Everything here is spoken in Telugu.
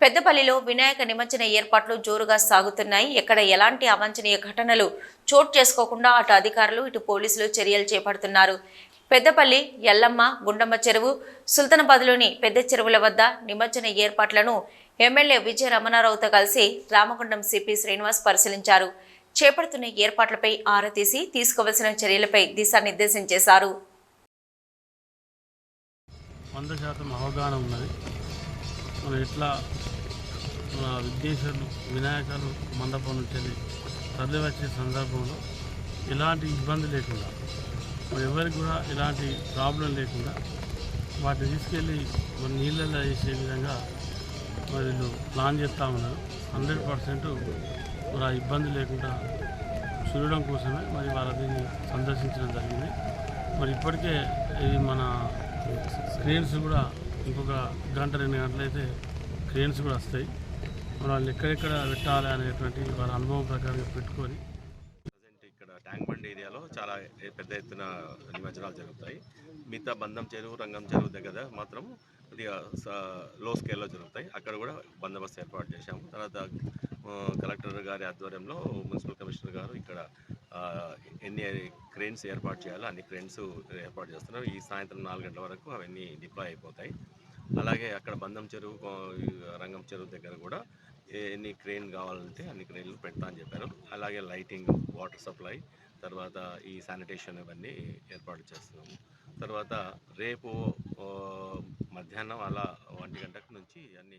పెద్దపల్లిలో వినాయక నిమజ్జన ఏర్పాట్లు జోరుగా సాగుతున్నాయి. ఎక్కడ ఎలాంటి అవాంఛనీయ ఘటనలు చోటు చేసుకోకుండా అటు అధికారులు ఇటు పోలీసులు చర్యలు చేపడుతున్నారు. పెద్దపల్లి ఎల్లమ్మ గుండమ్మ చెరువు సుల్తానాబాద్లోని పెద్ద చెరువుల వద్ద నిమజ్జన ఏర్పాట్లను ఎమ్మెల్యే విజయ రమణారావుతో కలిసి రామగుండం సిపి శ్రీనివాస్ పరిశీలించారు. చేపడుతున్న ఏర్పాట్లపై ఆరా తీసి తీసుకోవలసిన చర్యలపై దిశానిర్దేశం చేశారు. వంద శాతం అవగాహన ఉన్నది. మనం ఎట్లా మన విఘ్నేశ్వరులు వినాయకులు మండపం నుంచి తరలి వచ్చే సందర్భంలో ఎలాంటి ఇబ్బంది లేకుండా మరి ఎవరికి కూడా ఎలాంటి ప్రాబ్లం లేకుండా వాటిని తీసుకెళ్ళి మన నీళ్ళల్లో వేసే విధంగా మరి వీళ్ళు ప్లాన్ చేస్తూ ఉన్నారు. హండ్రెడ్ పర్సెంట్ మరి ఆ ఇబ్బంది లేకుండా చూడడం కోసమే మరి వాళ్ళ దీన్ని సందర్శించడం జరిగింది. మరి ఇప్పటికే ఇది మన స్క్రీన్స్ కూడా ఇంకొక గంట రెండు గంటలైతే క్రేన్స్ కూడా వస్తాయి. వాళ్ళు ఎక్కడెక్కడ పెట్టాలి అనేటువంటి వాళ్ళ అనుభవం ప్రకారం పెట్టుకొని ప్రజెంట్ ఇక్కడ ట్యాంక్ బండ్ ఏరియాలో చాలా పెద్ద ఎత్తున నిమజ్జనాలు జరుగుతాయి. మిగతా బంధం చెరువు రంగం చెరువు దగ్గర మాత్రం కొద్దిగా స- లో స్కేల్లో జరుగుతాయి. అక్కడ కూడా బందోబస్తు ఏర్పాటు చేశాము. తర్వాత కలెక్టర్ గారి ఆధ్వర్యంలో మున్సిపల్ కమిషనర్ గారు ఇక్కడ ఎన్ని క్రేన్స్ ఏర్పాటు చేయాలో అన్ని క్రేన్స్ ఏర్పాటు చేస్తున్నారు. ఈ సాయంత్రం నాలుగు గంటల వరకు అవన్నీ డిప్లాయ్ అయిపోతాయి. అలాగే అక్కడ బంధం చెరువు రంగం చెరువు దగ్గర కూడా ఎన్ని క్రెయిన్ కావాలంటే అన్ని క్రెయిన్లు పెడతా అని చెప్పారు. అలాగే లైటింగ్ వాటర్ సప్లై తర్వాత ఈ శానిటేషన్ ఇవన్నీ ఏర్పాటు చేస్తున్నాము. తర్వాత రేపు మధ్యాహ్నం అలా ఒంటి గంటకు నుంచి అన్ని